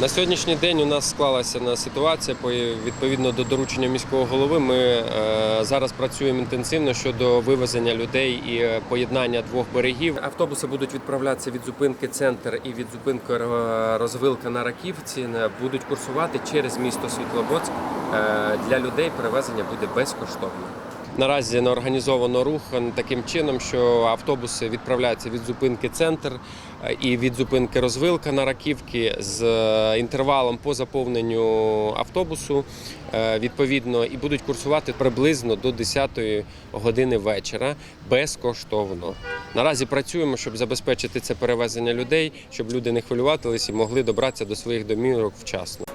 На сьогоднішній день у нас склалася ситуація відповідно до доручення міського голови. Ми е, зараз працюємо інтенсивно щодо вивезення людей і е, поєднання двох берегів. Автобуси будуть відправлятися від зупинки центр і від зупинки е, розвилка на раківці. Будуть курсувати через місто Світлобоцьк. Для людей перевезення буде безкоштовно. Наразі не організовано рух таким чином, що автобуси відправляються від зупинки центр е, і від зупинки розвилка на раківки з е, інтервалом по заповненню автобусу е, відповідно і будуть курсувати приблизно до 10 години вечора безкоштовно. Наразі працюємо, щоб забезпечити це перевезення людей, щоб люди не хвилюватились і могли добратися до своїх домівок вчасно.